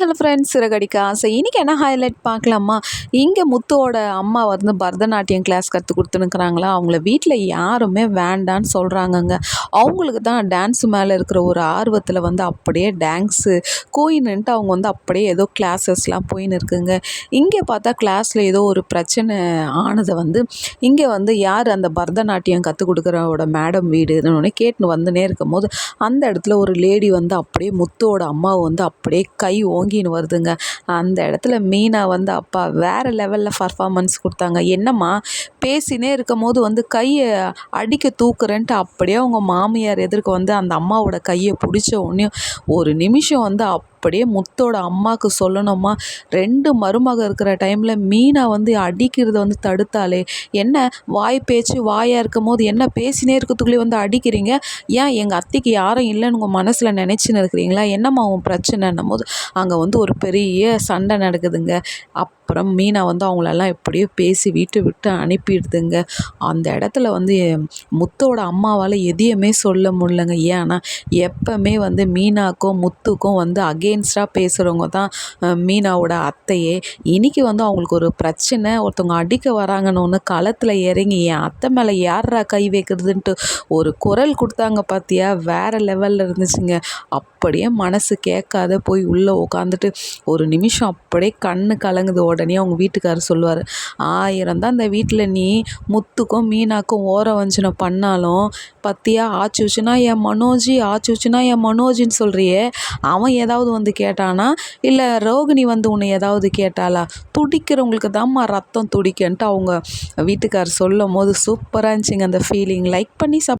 Hello friends Siragadikka ஆசை. இன்றைக்கி என்ன ஹைலைட் பார்க்கலாமா? இங்கே முத்துவோட அம்மா வந்து பரதநாட்டியம் கிளாஸ் கற்றுக் கொடுத்துனுக்குறாங்களா அவங்கள வீட்டில் யாருமே வேண்டான்னு சொல்கிறாங்கங்க அவங்களுக்கு தான் டான்ஸ் மேலே இருக்கிற ஒரு ஆர்வத்தில் வந்து அப்படியே டான்ஸு கோயின்னுட்டு அவங்க வந்து அப்படியே ஏதோ கிளாஸஸ்லாம் போயின்னு இருக்குங்க. இங்கே பார்த்தா கிளாஸில் ஏதோ ஒரு பிரச்சனை ஆனதை வந்து இங்கே வந்து யார் அந்த பரதநாட்டியம் கற்றுக் கொடுக்குறவோட மேடம் வீடுன்னு கேட்டுன்னு வந்துனே இருக்கும் போது அந்த இடத்துல ஒரு லேடி வந்து அப்படியே முத்துவோட அம்மாவை வந்து அப்படியே கை பொங்கின்னு வருதுங்க. அந்த இடத்துல மீனா வந்து அப்பா வேறு லெவலில் பர்ஃபாமன்ஸ் கொடுத்தாங்க. என்னம்மா பேசினே இருக்கும் போது வந்து கையை அடிக்க தூக்குறேன்ட்டு அப்படியே அவங்க மாமியார் எதிர்க்க வந்து அந்த அம்மாவோட கையை பிடிச்ச உடனே ஒரு நிமிஷம் வந்து அப் அப்படியே முத்தோட அம்மாவுக்கு சொல்லணுமா? ரெண்டு மருமக இருக்கிற டைமில் மீனா வந்து அடிக்கிறத வந்து தடுத்தாலே என்ன? வாய் பேச்சு வாயாக இருக்கும் போது என்ன பேசினே இருக்கிறதுக்குள்ளே வந்து அடிக்கிறீங்க? ஏன் எங்கள் அத்தைக்கு யாரும் இல்லைன்னு உங்கள் மனசில் நினச்சின்னு இருக்கிறீங்களா? என்னம்மா உன் பிரச்சனைன்னும் போது அங்கே வந்து ஒரு பெரிய சண்டை நடக்குதுங்க. அப் அப்புறம் மீனா வந்து அவங்களெல்லாம் எப்படியோ பேசி வீட்டை விட்டு அனுப்பிடுதுங்க. அந்த இடத்துல வந்து முத்தோட அம்மாவால் எதையுமே சொல்ல முடியலங்க. ஏன்னா எப்போவுமே வந்து மீனாக்கும் முத்துக்கும் வந்து அகெயின்ஸ்டாக பேசுகிறவங்க தான் மீனாவோட அத்தையே. இன்றைக்கி வந்து அவங்களுக்கு ஒரு பிரச்சனை ஒருத்தவங்க அடிக்க வராங்கன்னு ஒன்று களத்தில் இறங்கி என் அத்தை மேலே யாரா கை வைக்கிறதுன்ட்டு ஒரு குரல் கொடுத்தாங்க பார்த்தியா வேறு லெவலில் இருந்துச்சுங்க. அப் அப்படியே மனசு கேட்காத போய் உள்ளே உட்காந்துட்டு ஒரு நிமிஷம் அப்படியே கண்ணு கலங்குது. உடனே அவங்க வீட்டுக்காரர் சொல்லுவார் ஆயிரம் தான் இந்த வீட்டில் நீ முத்துக்கும் மீனாக்கும் ஓர வஞ்சனை பண்ணாலும் பத்தியா? ஆச்சு வச்சுனா என் மனோஜி ஆச்சு வச்சுனா என் மனோஜின்னு சொல்கிறியே அவன் ஏதாவது வந்து கேட்டானா? இல்லை ரோகிணி வந்து உன்னை ஏதாவது கேட்டாளா? துடிக்கிறவங்களுக்கு தான்மா ரத்தம் துடிக்கன்ட்டு அவங்க வீட்டுக்காரர் சொல்லும் போது சூப்பராக இருந்துச்சுங்க அந்த ஃபீலிங் லைக் பண்ணி சப்